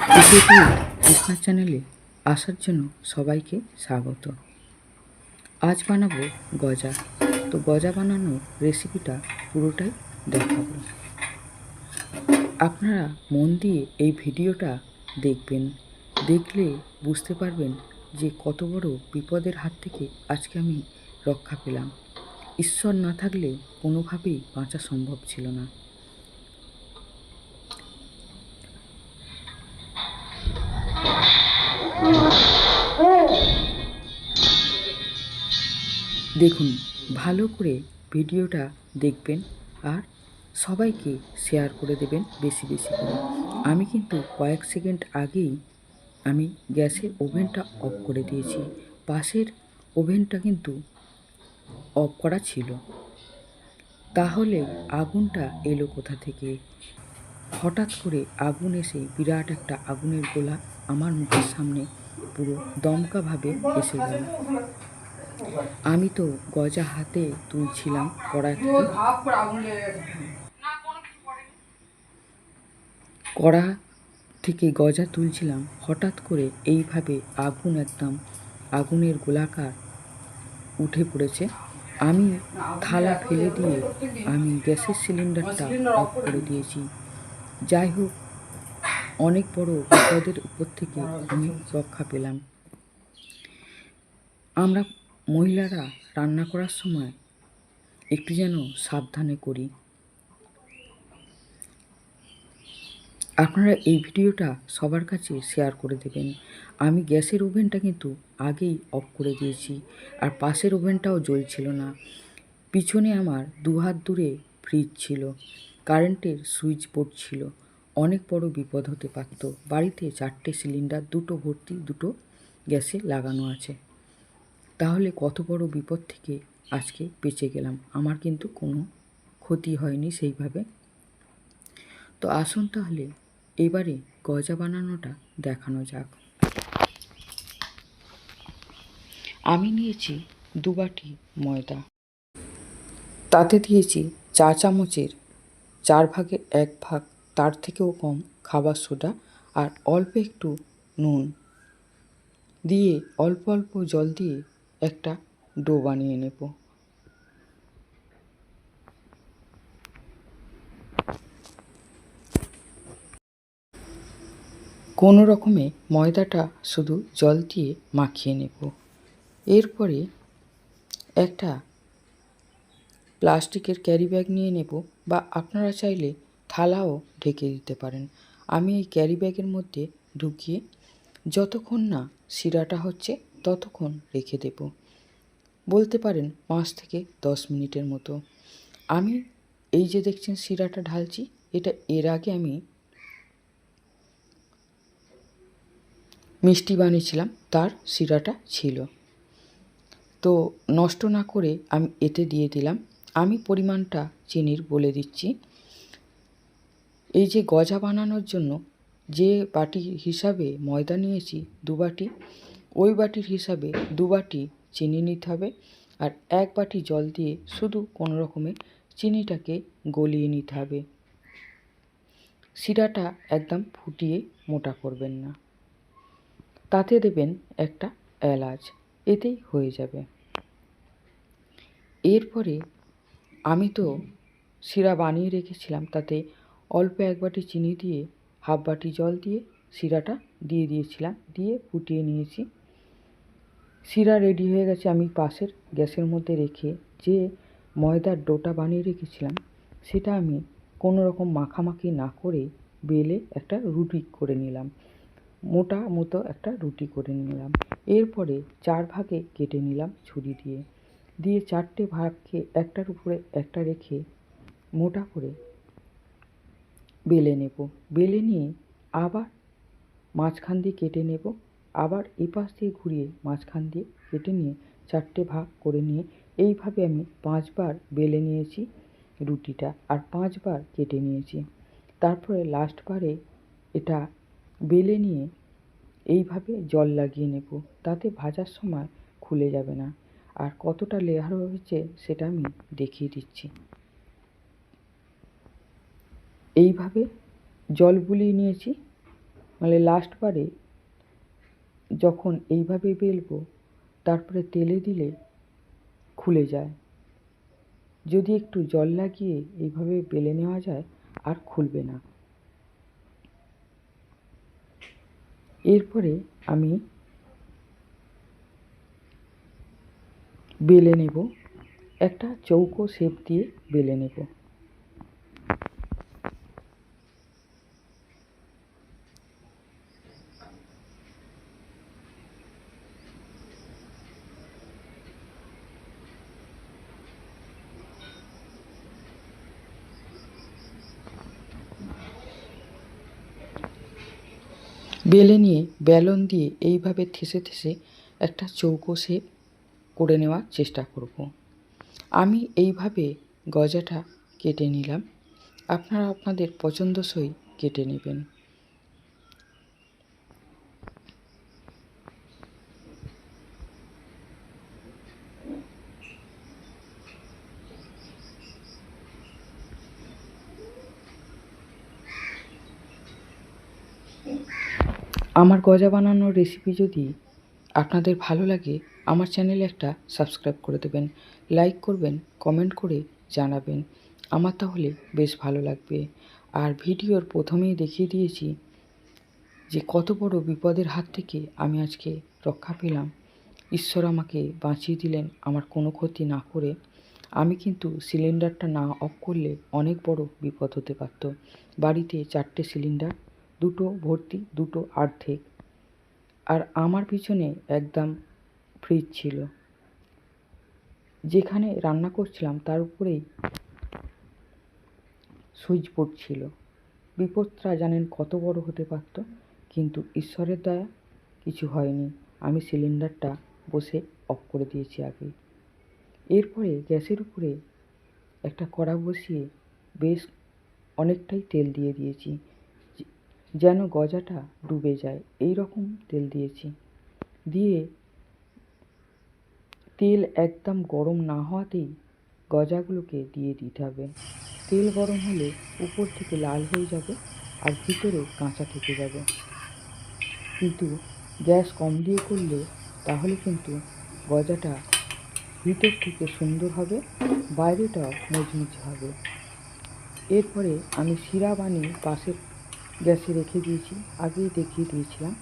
কৃষ্ণা চ্যানেলে আসার জন্য সবাইকে স্বাগত? আজ বানাবো গজা। তো গজা বানানোর রেসিপিটা পুরোটাই দেখাবো। আপনারা মন দিয়ে এই ভিডিওটা দেখবেন। দেখলে বুঝতে পারবেন যে কত বড় বিপদের হাত থেকে আজকে আমি রক্ষা পেলাম। ঈশ্বর না থাকলে কোনোভাবেই বাঁচা সম্ভব ছিল না। দেখুন, ভালো করে ভিডিওটা দেখবেন আর সবাইকে শেয়ার করে দেবেন বেশি বেশি করে। আমি কিন্তু কয়েক সেকেন্ড আগেই আমি গ্যাসের ওভেনটা অফ করে দিয়েছি। পাশের ওভেনটা কিন্তু অফ করা ছিল। তাহলে আগুনটা এলো কোথা থেকে? হঠাৎ করে আগুন এসে বিরাট একটা আগুনের গোলা আমার মুখের সামনে পুরো দমকাভাবে এসে গেল। আমি তো গজা হাতে তুলছিলাম কড়া থেকে। কড়া থেকে গজা তুলছিলাম হঠাৎ করে এইভাবে আগুন একদম আগুনের গোলাকার উঠে পড়েছে। আমি থালা ফেলে দিয়ে আমি গ্যাসের সিলিন্ডারটা অফ করে দিয়েছি। যাই হোক অনেক বড় বিপদের উপর থেকে আমি রক্ষা পেলাম। আমরা মহিলারা রান্না করার সময় একটু যেন সাবধানে করি। আপনারা এই ভিডিওটা সবার কাছে শেয়ার করে দেবেন। আমি গ্যাসের ওভেনটা কিন্তু আগেই অফ করে দিয়েছি আর পাশের ওভেনটাও জ্বলছিল না। পিছনে আমার দু হাত দূরে ফ্রিজ ছিল কারেন্টের সুইচ বোর্ড ছিল। অনেক বড় বিপদ হতে পারত। বাড়িতে চারটে সিলিন্ডার দুটো ভর্তি, দুটো গ্যাসে লাগানো আছে। তাহলে কত বড় বিপদ থেকে আজকে বেঁচে গেলাম? আমার কিন্তু কোনো ক্ষতি হয়নি সেইভাবে। তো আসুন তাহলে, এবারে গজা বানানোটা দেখানো যাক। আমি নিয়েছি দু বাটি ময়দা। তাতে দিয়েছি চা চামচের চার ভাগের এক ভাগ, তার থেকেও কম খাবার সোডা আর অল্প একটু নুন। দিয়ে অল্প অল্প জল দিয়ে একটা ডো বানিয়ে নেব। কোনো রকমে ময়দাটা শুধু জল দিয়ে মাখিয়ে নেব। এরপরে একটা প্লাস্টিকের ক্যারি ব্যাগ নিয়ে নেব বা আপনারা চাইলে থালাও ঢেকে দিতে পারেন। আমি এই ক্যারি ব্যাগের মধ্যে ঢুকিয়ে যতক্ষণ না শিরাটা হচ্ছে ততক্ষণ রেখে দেব। বলতে পারেন পাঁচ থেকে দশ মিনিটের মতো। আমি এই যে দেখছেন শিরাটা ঢালছি, এটা এর আগে আমি মিষ্টি বানিয়েছিলাম, তার শিরাটা ছিল। তো নষ্ট না করে আমি এতে দিয়ে দিলাম। আমি পরিমাণটা চিনির বলে দিচ্ছি। এই যে গজা বানানোর জন্য যে বাটি হিসাবে ময়দা নিয়েছি, দু বাটি ওই বাটির হিসাবে দু বাটি চিনি নিতে হবে আর এক বাটি জল দিয়ে শুধু কোনো রকমে চিনিটাকে গলিয়ে নিতে হবে। শিরাটা একদম ফুটিয়ে মোটা করবেন না। তাতে দেবেন একটা এলাচ, এতেই হয়ে যাবে। এরপরে আমি তো শিরা বানিয়ে রেখেছিলাম, তাতে অল্প এক বাটি চিনি দিয়ে, হাফ বাটি জল দিয়ে শিরাটা দিয়ে দিয়েছিলাম, দিয়ে ফুটিয়ে নিয়েছি। শিরা রেডি হয়ে গেছে আমি পাশের গ্যাসের মধ্যে রেখে যে ময়দার ডোটা বানিয়ে রেখেছিলাম, সেটা আমি কোনো রকম মাখামাখি না করে বেলে একটা রুটি করে নিলাম। মোটা মতো একটা রুটি করে নিলাম। এরপরে চার ভাগে কেটে নিলাম ছুরি দিয়ে। দিয়ে চারটে ভাগকে একটার উপরে একটা রেখে মোটা করে বেলে নেব। বেলে নিয়ে আবার মাঝখান দিয়ে কেটে নেব। আবার এপাশ দিয়ে ঘুরিয়ে মাঝখান দিয়ে কেটে নিয়ে চারটে ভাগ করে নিয়ে এইভাবে আমি পাঁচবার বেলে নিয়েছি রুটিটা আর পাঁচবার কেটে নিয়েছি। তারপরে লাস্টবারে এটা বেলে নিয়ে এইভাবে জল লাগিয়ে নেব, তাতে ভাজার সময় খুলে যাবে না। আর কতটা লেয়ার হয়েছে সেটা আমি দেখিয়ে দিচ্ছি। এইভাবে জল বুলিয়ে নিয়েছি। মানে লাস্টবারে যখন এইভাবে বেলবো, তারপরে তেলে দিলে খুলে যায়। যদি একটু জল লাগিয়ে এইভাবে বেলে নেওয়া যায়, আর খুলবে না। এরপরে আমি বেলে নেব। একটা চৌকো শেপ দিয়ে বেলে নেব। বেলে নিয়ে বেলন দিয়ে এইভাবে থেসে থেসে একটা চৌকো শেপ করে নেওয়ার চেষ্টা করব। আমি এইভাবে গজাটা কেটে নিলাম। আপনারা আপনাদের পছন্দসই কেটে নেবেন। আমার গজা বানানোর রেসিপি যদি আপনাদের ভালো লাগে, আমার চ্যানেলে একটা সাবস্ক্রাইব করে দেবেন। লাইক করবেন কমেন্ট করে জানাবেন। আমার তাহলে বেশ ভালো লাগবে। আর ভিডিওর প্রথমেই দেখিয়ে দিয়েছি যে কত বড় বিপদের হাত থেকে আমি আজকে রক্ষা পেলাম। ঈশ্বর আমাকে বাঁচিয়ে দিলেন, আমার কোনো ক্ষতি না করে। আমি কিন্তু সিলিন্ডারটা না অফ করলে অনেক বড় বিপদ হতে পারত। বাড়িতে চারটে সিলিন্ডার দুটো ভর্তি, দুটো আর্ধেক। আর আমার পিছনে একদম ফ্রিজ ছিল। যেখানে রান্না করছিলাম, তার উপরেই সুইচ বোর্ড ছিল। বিপদটা জানেন কত বড় হতে পারত, কিন্তু ঈশ্বরের দয়া কিছু হয়নি। আমি সিলিন্ডারটা বসে অফ করে দিয়েছি আগে। এরপরে গ্যাসের উপরে একটা কড়া বসিয়ে বেশ অনেকটাই তেল দিয়ে দিয়েছি। যেন গজাটা ডুবে যায়। এই রকম তেল দিয়েছি। দিয়ে তেল একদম গরম না হওয়াতেই গজাগুলোকে দিয়ে দিতে হবে। তেল গরম হলে উপর থেকে লাল হয়ে যাবে আর ভিতরে কাঁচা থেকে যাবে। কিন্তু গ্যাস কম দিয়ে করলে তাহলে কিন্তু গজাটা ভিতর থেকে সুন্দর হবে বাইরেটা মুচমুচে হবে। এরপরে আমি শিরা বানিয়ে পাশের গ্যাসে রেখে দিয়েছি, আগেই দেখিয়ে দিয়েছিলাম।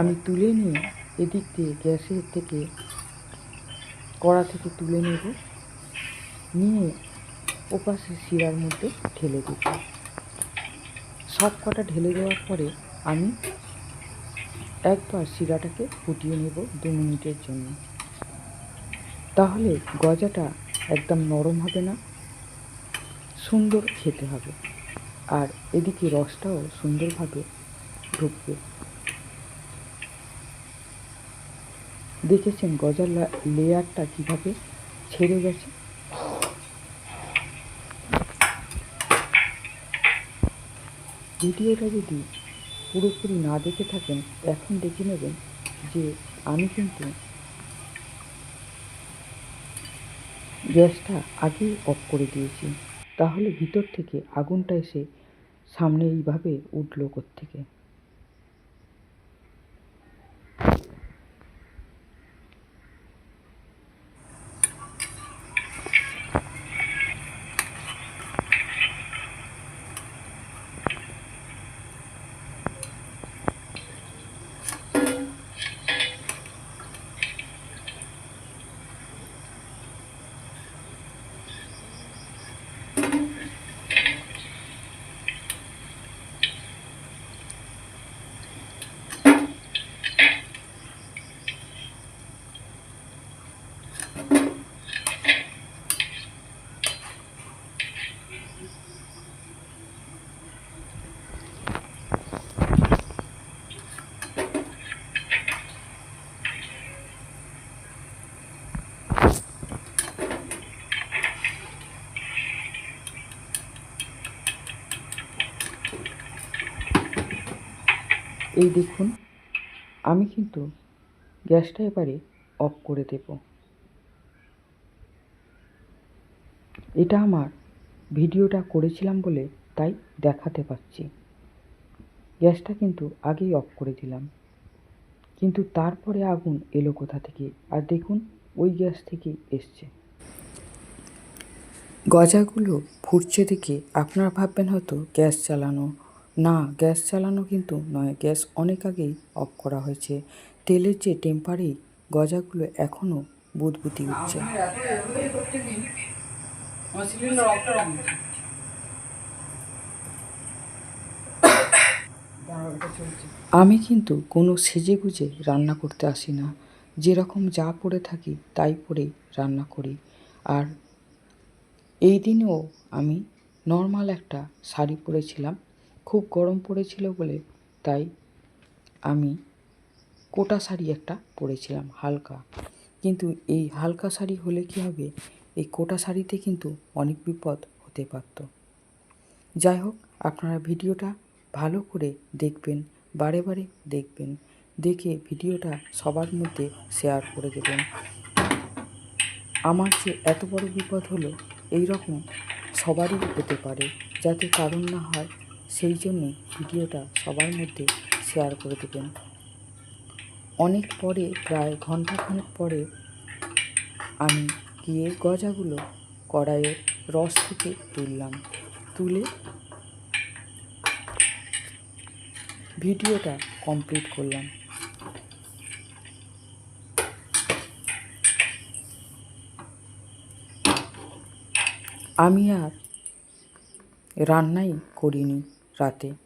আমি তুলে নিয়ে এদিক দিয়ে গ্যাসের থেকে কড়া থেকে তুলে নেব, নিয়ে ওপাশে শিরার মধ্যে ঢেলে দেব। সব কটা ঢেলে দেওয়ার পরে আমি একবার শিরাটাকে ফুটিয়ে নেব দু মিনিটের জন্য। তাহলে গজাটা একদম নরম হবে না, সুন্দর খেতে হবে। আর এদিকে রসটাও সুন্দরভাবে ঢুকবে। দেখেছেন গজার লেয়ারটা কীভাবে ছেড়ে গেছে? ভিডিওটা যদি পুরোপুরি না দেখে থাকেন, এখন দেখে নেবেন যে আমি কিন্তু গ্যাসটা আগেই অফ করে দিয়েছি। তাহলে ভিতর থেকে আগুনটা এসে সামনে এইভাবে উঠল থেকে এই দেখুন, আমি কিন্তু গ্যাসটা এবারে অফ করে দেব। এটা আমার ভিডিওটা করেছিলাম বলে তাই দেখাতে পাচ্ছি গ্যাসটা কিন্তু আগেই অফ করে দিলাম। কিন্তু তারপরে আগুন এলো কোথা থেকে? আর দেখুন, ওই গ্যাস থেকেই এসছে। গজাগুলো ফুটছে দেখে আপনারা ভাববেন হয়তো গ্যাস চালানো না, গ্যাস চালানো কিন্তু নয়। গ্যাস অনেক আগেই অফ করা হয়েছে। তেলের যে টেম্পারেই গজাগুলো এখনও বুদবুদি উঠছে। আমি কিন্তু কোনো সেজে গুজে রান্না করতে আসি না। যেরকম যা পরে থাকি তাই পরেই রান্না করি। আর এই দিনেও আমি নর্মাল একটা শাড়ি পরেছিলাম। খুব গরম পড়েছিল বলে তাই আমি কোটা শাড়ি একটা পরেছিলাম, হালকা। কিন্তু এই হালকা শাড়ি হলে কি হবে? এই কোটা শাড়িতে কিন্তু অনেক বিপদ হতে পারত। যাই হোক, আপনারা ভিডিওটা ভালো করে দেখবেন, বারে বারে দেখবেন। দেখে ভিডিওটা সবার মধ্যে শেয়ার করে দেবেন। আমার যে এত বড় বিপদ হলো এই রকম সবারই হতে পারে, যাতে কারণ না হয় সেই জন্যে ভিডিওটা সবার মধ্যে শেয়ার করে দেবেন। অনেক পরে, প্রায় ঘন্টাখানেক পরে, আমি গিয়ে গজাগুলো কড়াইয়ের রস থেকে তুললাম। তুলে ভিডিওটা কমপ্লিট করলাম। আমি আর রান্নাই করিনি। রাতে